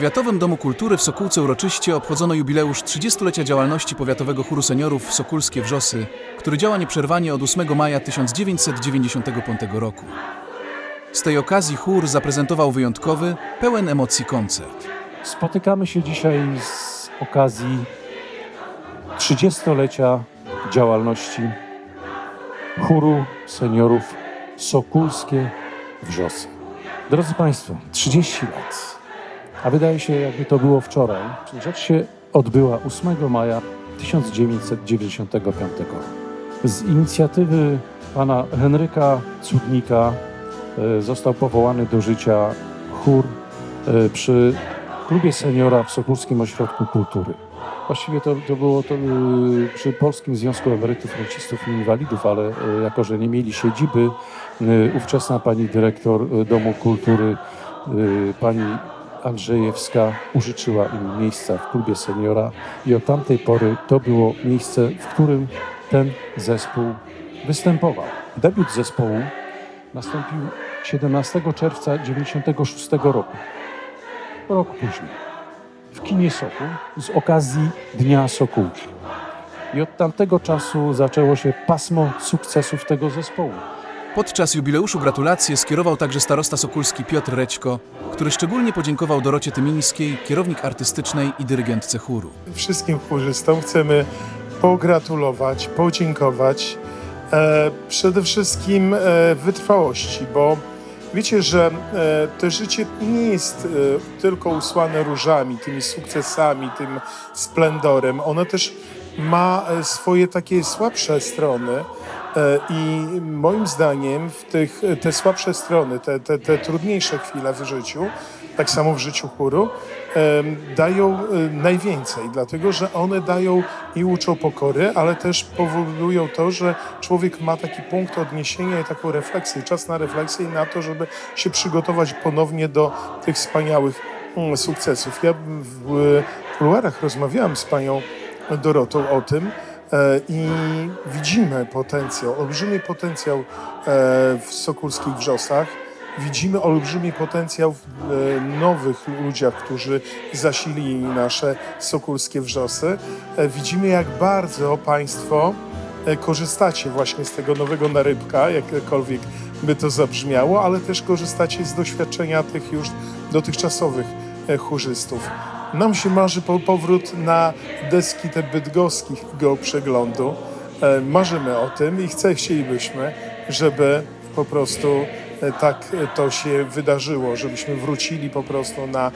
Powiatowym Domu Kultury w Sokółce uroczyście obchodzono jubileusz 30-lecia działalności Powiatowego Chóru Seniorów Sokólskie Wrzosy, który działa nieprzerwanie od 8 maja 1995 roku. Z tej okazji chór zaprezentował wyjątkowy, pełen emocji koncert. Spotykamy się dzisiaj z okazji 30-lecia działalności chóru seniorów Sokólskie Wrzosy. Drodzy Państwo, 30 lat, a wydaje się jakby to było wczoraj. Rzecz się odbyła 8 maja 1995 roku. Z inicjatywy pana Henryka Cudnika e, został powołany do życia chór e, przy klubie seniora w Sokólskim Ośrodku Kultury. Właściwie to, to było to y, przy Polskim Związku Emerytów, Rencistów i Inwalidów, ale jako, że nie mieli siedziby, ówczesna pani dyrektor Domu Kultury, pani Andrzejewska, użyczyła im miejsca w klubie seniora i od tamtej pory to było miejsce, w którym ten zespół występował. Debiut zespołu nastąpił 17 czerwca 1996 roku rok później w kinie Sokół z okazji Dnia Sokółki. I od tamtego czasu zaczęło się pasmo sukcesów tego zespołu. Podczas jubileuszu gratulacje skierował także starosta sokólski Piotr Rećko, który szczególnie podziękował Dorocie Tymińskiej, kierownik artystycznej i dyrygentce chóru. Wszystkim chórzystom chcemy pogratulować, podziękować. E, przede wszystkim e, wytrwałości, bo wiecie, że e, to życie nie jest e, tylko usłane różami, tymi sukcesami, tym splendorem. Ono też ma e, swoje takie słabsze strony. E, I moim zdaniem w tych, te słabsze strony, te, te, te trudniejsze chwile w życiu, tak samo w życiu chóru, dają e, najwięcej, dlatego że one dają i uczą pokory, ale też powodują to, że człowiek ma taki punkt odniesienia i taką refleksję, czas na refleksję i na to, żeby się przygotować ponownie do tych wspaniałych mm, sukcesów. Ja w kuluarach rozmawiałam z panią Dorotą o tym, E, i widzimy potencjał, olbrzymi potencjał e, w Sokólskich Wrzosach. Widzimy olbrzymi potencjał w e, nowych ludziach, którzy zasilili nasze Sokólskie Wrzosy. Widzimy, jak bardzo Państwo korzystacie właśnie z tego nowego narybka, jakkolwiek by to zabrzmiało, ale też korzystacie z doświadczenia tych już dotychczasowych chórzystów. Nam się marzy po, powrót na deski te bydgoskiego przeglądu. E, marzymy o tym i chce, chcielibyśmy, żeby po prostu e, tak to się wydarzyło, żebyśmy wrócili po prostu na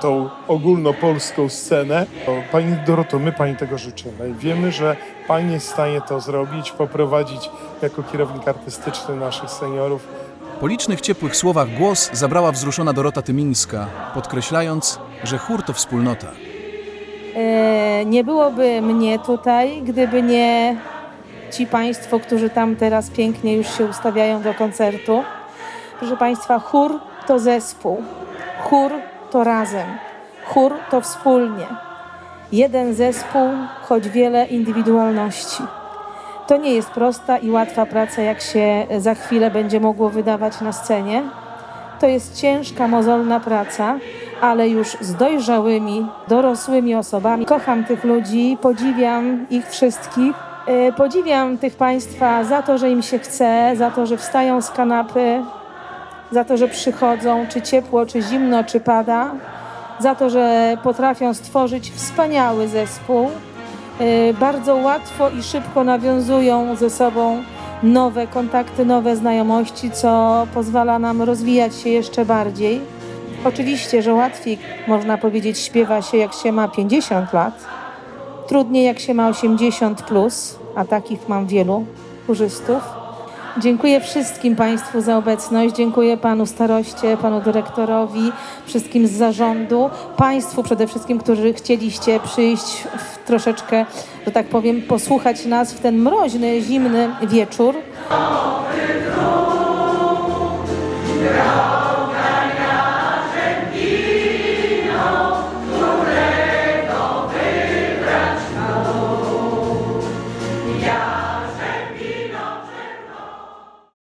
tą ogólnopolską scenę. Pani Doroto, my Pani tego życzymy. Wiemy, że Pani jest w stanie to zrobić, poprowadzić jako kierownik artystyczny naszych seniorów Po licznych ciepłych słowach głos zabrała wzruszona Dorota Tymińska, podkreślając, że chór to wspólnota. E, Nie byłoby mnie tutaj, gdyby nie ci Państwo, którzy tam teraz pięknie już się ustawiają do koncertu. Proszę Państwa, chór to zespół, chór to razem, chór to wspólnie. Jeden zespół, choć wiele indywidualności. To nie jest prosta i łatwa praca, jak się za chwilę będzie mogło wydawać na scenie. To jest ciężka, mozolna praca, ale już z dojrzałymi, dorosłymi osobami. Kocham tych ludzi, podziwiam ich wszystkich. E, Podziwiam tych Państwa za to, że im się chce, za to, że wstają z kanapy, za to, że przychodzą, czy ciepło, czy zimno, czy pada, za to, że potrafią stworzyć wspaniały zespół. E, Bardzo łatwo i szybko nawiązują ze sobą nowe kontakty, nowe znajomości, co pozwala nam rozwijać się jeszcze bardziej. Oczywiście, że łatwiej, można powiedzieć, śpiewa się jak się ma 50 lat, trudniej jak się ma 80 plus, a takich mam wielu kurzystów. Dziękuję wszystkim Państwu za obecność, dziękuję Panu staroście, Panu dyrektorowi, wszystkim z zarządu, Państwu przede wszystkim, którzy chcieliście przyjść w troszeczkę, że tak powiem, posłuchać nas w ten mroźny, zimny wieczór. Gra